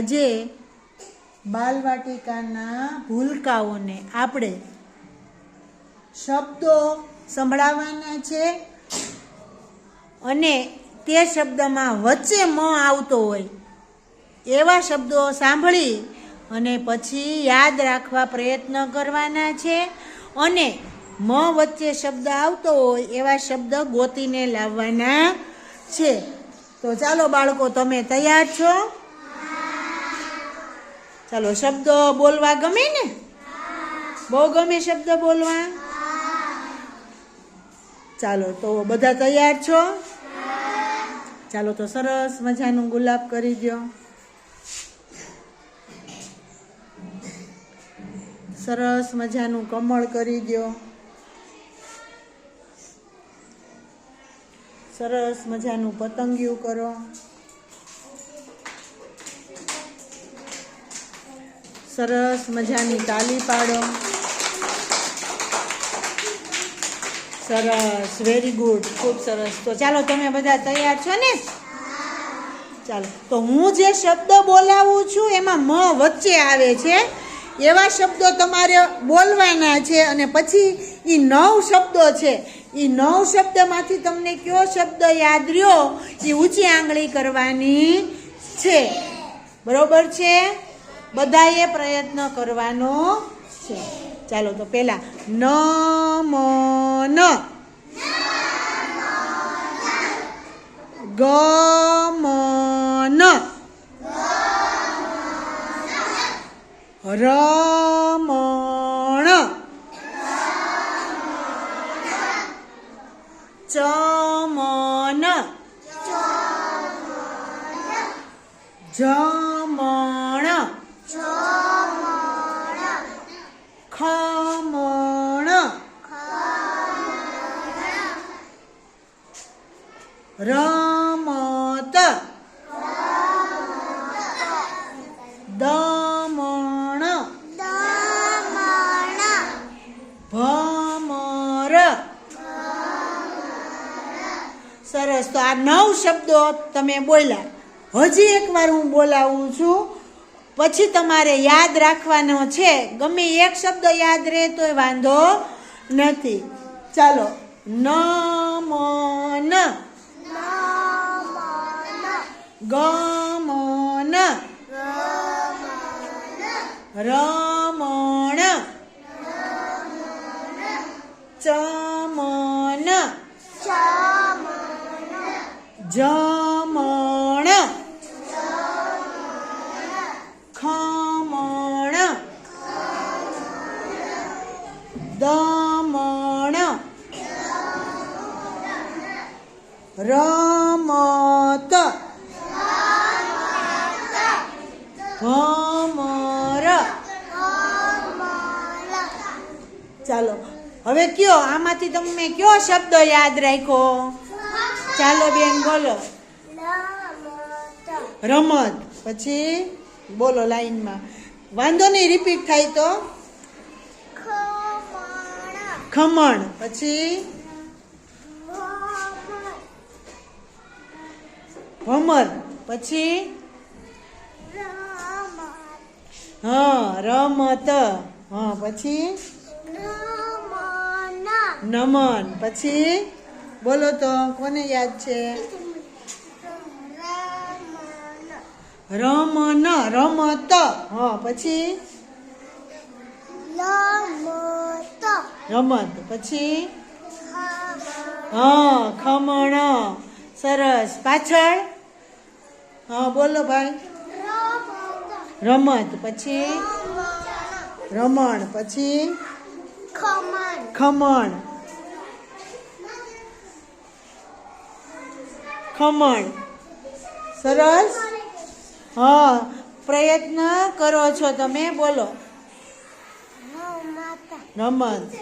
આજે બાલવાટિકાના ભૂલકાઓને આપણે શબ્દો સંભળાવવાના છે અને તે શબ્દમાં વચ્ચે મ આવતો હોય એવા શબ્દો સાંભળી અને પછી યાદ રાખવા પ્રયત્ન કરવાના છે અને મ વચ્ચે શબ્દ આવતો હોય એવા શબ્દ ગોતીને લાવવાના છે. તો ચાલો બાળકો, તમે તૈયાર છો? ચાલો, શબ્દ બોલવા ગમે ને? બહુ ગમે શબ્દ બોલવા? ચાલો, તો બધા તૈયાર છો? ચાલો, તો સરસ મજાનું ગુલાબ કરી દો સરસ મજાનું કમળ કરી દો સરસ મજાનું પતંગિયું કરો. સરસ મજાની તાલી પાડો. સરસ વેરી ગુડ ખૂબ સરસ. તો ચાલો, તમે બધા તૈયાર છો ને? ચાલો, તો હું જે શબ્દ બોલાવું છું, એમાં મ વચ્ચે આવે છે. એવા શબ્દો તમારે બોલવાના છે અને પછી એ નવ શબ્દો છે. એ નવ શબ્દમાંથી તમને કયો શબ્દ યાદ રહ્યો? એ ઊંચી આંગળી કરવાની છે. બરોબર છે? બધાએ પ્રયત્ન કરવાનો છે. ચાલો તો પહેલા ન મ ન. ગ મ ન રમણ. ચમન. જમણ રમત. દમણ. ભમર. સરસ. તો આ નવ શબ્દો તમે બોલ્યા. હજી એકવાર હું બોલાવું છું. પછી તમારે યાદ રાખવાનો છે. ગમે એક શબ્દ યાદ રહે તોય વાંધો નથી. ચાલો. નમ મ ન ગમન. રમણ. ચમન. જમણ ભમર ચાલો હવે કયો? આમાંથી તમે કયો શબ્દ યાદ રાખ્યો? ચાલો બેન બોલો. રમત. પછી બોલો લાઈનમાં. વાંધો નહીં રિપીટ થાય તો. ખમણ. પછી? ભમર. પછી? હા, રમત. હા, પછી? નમન. પછી? બોલો તો, કોને યાદ છે? રમન, રમત. હા, પછી? રમત. પછી? હા, ખમણ. સરસ. પાછળ? હા, બોલો ભાઈ. રમત પછી? રમણ પછી? ખમણ. ખમણ. સરસ? હા પ્રયત્ન કરો છો તમે બોલો. રમત.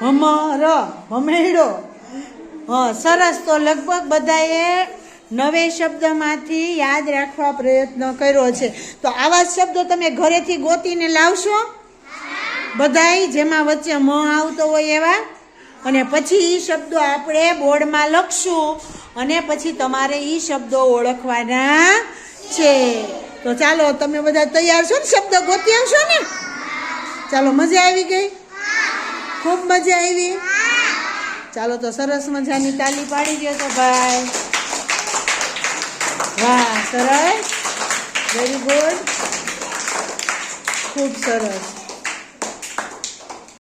હમર હમેડો હા સરસ. તો લગભગ બધાએ નવે શબ્દમાંથી યાદ રાખવા પ્રયત્ન કર્યો છે. તો આવા શબ્દો તમે ઘરેથી ગોતીને લાવશો? બધાય જેમાં વચ્ચે મ આવતો હોય એવા? અને પછી એ શબ્દો આપણે બોર્ડમાં લખશું. અને પછી તમારે એ શબ્દો ઓળખવાના છે. તો ચાલો, તમે બધા તૈયાર છો ને શબ્દ ગોતી આવશો ને? ચાલો, મજા આવી ગઈ? ખૂબ મજા આવી? ચાલો, તો સરસ મજાની તાલી પાડી દો તો ભાઈ. વાહ સરસ વેરી ગુડ ખૂબ સરસ